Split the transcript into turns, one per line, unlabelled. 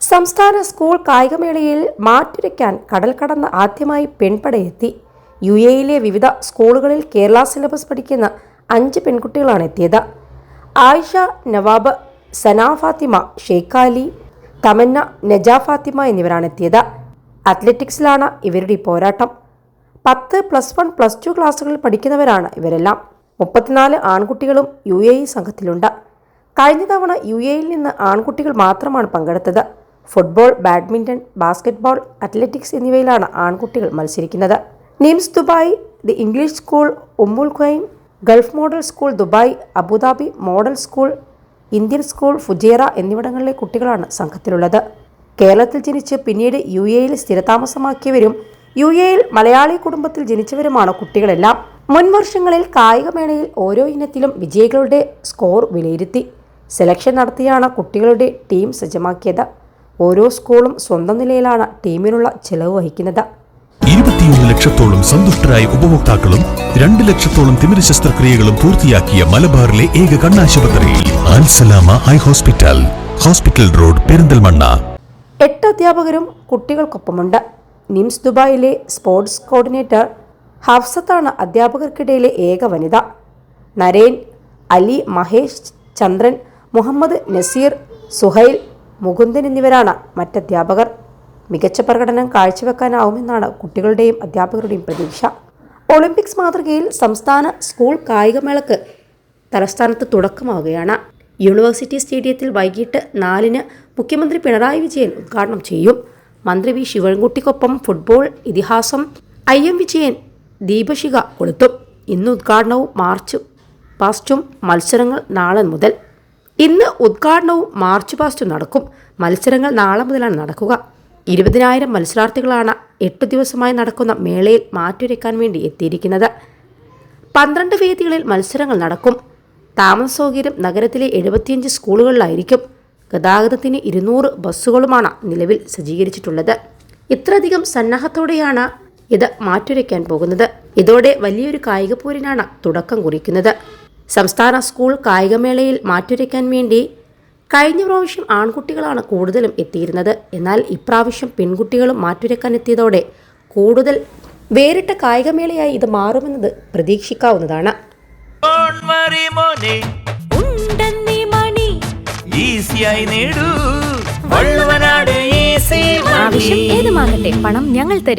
സംസ്ഥാന സ്കൂൾ കായികമേളയിൽ മാറ്റുരയ്ക്കാൻ കടൽ കടന്ന് ആദ്യമായി പെൺപടയെത്തി. യു എയിലെ വിവിധ സ്കൂളുകളിൽ കേരള സിലബസ് പഠിക്കുന്ന അഞ്ച് പെൺകുട്ടികളാണ് എത്തിയത്. ആയിഷ നവാബ് സന ഫാത്തിമ ഷെയ്ഖ് അലി തമന്ന നജ ഫാത്തിമ എന്നിവരാണ് എത്തിയത്. അത്ലറ്റിക്സിലാണ് ഇവരുടെ പോരാട്ടം. പത്ത് പ്ലസ് വൺ പ്ലസ് ടു ക്ലാസ്സുകളിൽ പഠിക്കുന്നവരാണ് ഇവരെല്ലാം. മുപ്പത്തിനാല് ആൺകുട്ടികളും യു എ ഇ സംഘത്തിലുണ്ട്. കഴിഞ്ഞ തവണ യു എയിൽ നിന്ന് ആൺകുട്ടികൾ മാത്രമാണ് പങ്കെടുത്തത്. ഫുട്ബോൾ ബാഡ്മിന്റൺ ബാസ്കറ്റ്ബോൾ അത്ലറ്റിക്സ് എന്നിവയിലാണ് ആൺകുട്ടികൾ മത്സരിക്കുന്നത്. NIMS Dubai the English school Umm al Quwain Gulf model school Dubai Abu Dhabi model school Indian school Fujairah എന്നിവിടങ്ങളിലെ കുട്ടികളാണ് സംഘത്തിലുള്ളത്. കേരളത്തിൽ ജനിച്ച് പിന്നീട് യു എയിൽ സ്ഥിരതാമസമാക്കിയവരും യു എയിൽ മലയാളി കുടുംബത്തിൽ ജനിച്ചവരുമാണ് കുട്ടികളെല്ലാം. മുൻ വർഷങ്ങളിൽ കായികമേളയിൽ ഓരോ ഇനത്തിലും വിജയികളുടെ സ്കോർ വിലയിരുത്തി. സെലക്ഷൻ നടത്തിയാണ് കുട്ടികളുടെ ടീം സജ്ജമാക്കിയത്. ഓരോ സ്കൂളും സ്വന്തം നിലയിലാണ് ടീമിനുള്ള ചെലവ് വഹിക്കുന്നത്.
ഇരുപത്തിയൊന്ന് ലക്ഷത്തോളം സന്തുഷ്ടരായ ഉപഭോക്താക്കളും രണ്ട് ലക്ഷത്തോളം തിമിര ശസ്ത്രക്രിയകളും പൂർത്തിയാക്കിയ മലബാറിലെ ഏക കണ്ണാശുപത്രി Al Salama eye hospital hospital road Perinthalmanna.
എട്ട് അധ്യാപകരും കുട്ടികൾക്കൊപ്പമുണ്ട്. നിംസ് ദുബായിലെ സ്പോർട്സ് കോർഡിനേറ്റർ ഹഫ്സത്താണ് അധ്യാപകർക്കിടയിലെ ഏക വനിത. നരേൻ അലി മഹേഷ് ചന്ദ്രൻ മുഹമ്മദ് നസീർ സുഹൈൽ മുകുന്ദൻ എന്നിവരാണ് മറ്റധ്യാപകർ. മികച്ച പ്രകടനം കാഴ്ചവെക്കാനാവുമെന്നാണ് കുട്ടികളുടെയും അധ്യാപകരുടെയും പ്രതീക്ഷ. ഒളിമ്പിക്സ് മാതൃകയിൽ സംസ്ഥാന സ്കൂൾ കായികമേളക്ക് തലസ്ഥാനത്ത് തുടക്കമാവുകയാണ്. യൂണിവേഴ്സിറ്റി സ്റ്റേഡിയത്തിൽ വൈകിട്ട് നാലിന് മുഖ്യമന്ത്രി പിണറായി വിജയൻ ഉദ്ഘാടനം ചെയ്യും. മന്ത്രി വി ശിവൻകുട്ടിക്കൊപ്പം ഫുട്ബോൾ ഇതിഹാസം ഐ എം വിജയൻ ദീപശിഖ കൊളുത്തും. ഇന്ന് ഉദ്ഘാടനവും മാർച്ച് പാസ്റ്റും മത്സരങ്ങൾ നാളെ മുതൽ. ഇന്ന് ഉദ്ഘാടനവും മാർച്ച് പാസ്റ്റും നടക്കും. മത്സരങ്ങൾ നാളെ മുതലാണ് നടക്കുക. ഇരുപതിനായിരം മത്സരാർത്ഥികളാണ് എട്ട് ദിവസമായി നടക്കുന്ന മേളയിൽ മാറ്റുരയ്ക്കാൻ വേണ്ടി എത്തിയിരിക്കുന്നത്. പന്ത്രണ്ട് വേദികളിൽ മത്സരങ്ങൾ നടക്കും. താമസ സൗകര്യം നഗരത്തിലെ എഴുപത്തിയഞ്ച് സ്കൂളുകളിലായിരിക്കും. ഗതാഗതത്തിന് ഇരുന്നൂറ് ബസ്സുകളുമാണ് നിലവിൽ സജ്ജീകരിച്ചിട്ടുള്ളത്. ഇത്രയധികം സന്നാഹത്തോടെയാണ് ഇത് മാറ്റുരയ്ക്കാൻ പോകുന്നത്. ഇതോടെ വലിയൊരു കായികപ്പോരിനാണ് തുടക്കം കുറിക്കുന്നത്. സംസ്ഥാന സ്കൂൾ കായികമേളയിൽ മാറ്റുരയ്ക്കാൻ വേണ്ടി കഴിഞ്ഞ പ്രാവശ്യം ആൺകുട്ടികളാണ് കൂടുതലും എത്തിയിരുന്നത്. എന്നാൽ ഇപ്രാവശ്യം പെൺകുട്ടികളും മാറ്റുരയ്ക്കാൻ എത്തിയതോടെ കൂടുതൽ വേറിട്ട കായികമേളയായി ഇത് മാറുമെന്നത് പ്രതീക്ഷിക്കാവുന്നതാണ്.
ആവശ്യം ഏതുമാകട്ടെ പണം ഞങ്ങൾ തരും.